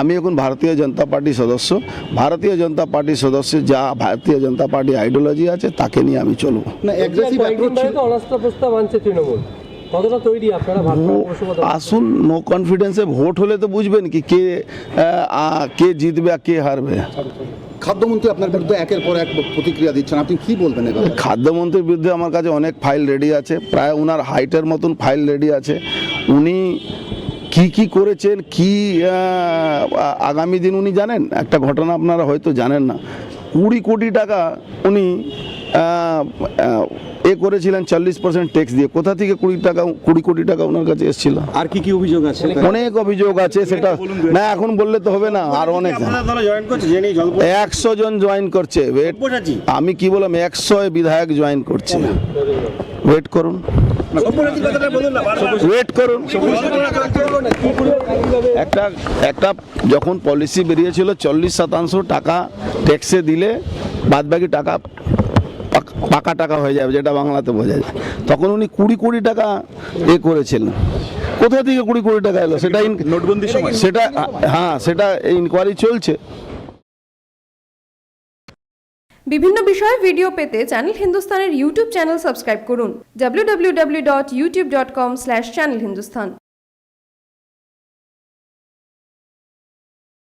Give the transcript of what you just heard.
আমি এখন ভারতীয় জনতা পার্টির সদস্য। ভারতীয় জনতা পার্টির সদস্য যা ভারতীয় জনতা পার্টি আইডিওলজি আছে তাকে নিয়ে আমি চলবো। না কতটা তৈরি আপনারা আসুন নো কনফিডেন্সে ভোট হলে তো বুঝবেন কি কে কে জিতবে আর কে হারবে। খাদ্যমন্ত্রী আপনার বিরুদ্ধে একের পর এক প্রতিক্রিয়া দিচ্ছেন আপনি কি বলবেন খাদ্যমন্ত্রীর বিরুদ্ধে আমার কাছে অনেক ফাইল রেডি আছে প্রায় ওনার হাইটের মতন ফাইল রেডি আছে। উনি কি কি করেছেন কি আগামী দিন উনি জানেন? একটা ঘটনা আপনারা হয়তো জানেন না। কুড়ি কোটি টাকা উনি এ করেছিলেন চল্লিশ পার্সেন্ট ট্যাক্স দিয়ে। কোথা থেকে কুড়ি টাকা কুড়ি কোটি টাকা ওনার কাছে এসেছিল? আর কি কি অভিযোগ আছে? অনেক অভিযোগ আছে সেটা না এখন বললে তো হবে না আর অনেক। একশো জন জয়েন করছে আমি কি বললাম একশো বিধায়ক জয়েন করছে। ওয়েট করুন। ওয়েট করুন। একটা একটা যখন পলিসি বেরিয়েছিল চল্লিশ শতাংশ টাকা ট্যাক্সে দিলে বাদবাকি টাকা পাক- টাকা হয়ে যাবে যেটা বাংলাতে বোঝা যায়। তখন উনি কুড়ি কোটি টাকা এ করেছিলেন কোথা থেকে কুড়ি কোটি টাকা এলো? সেটা ইন- নোটবন্দির সময়। সেটা হ্যাঁ সেটা ইনকোয়ারি চলছে। বিভিন্ন বিষয়ে ভিডিও পেতে চ্যানেল হিন্দুস্তানের ইউটিউব চ্যানেল সাবস্ক্রাইব করুন। www.youtube.com/channelhindustan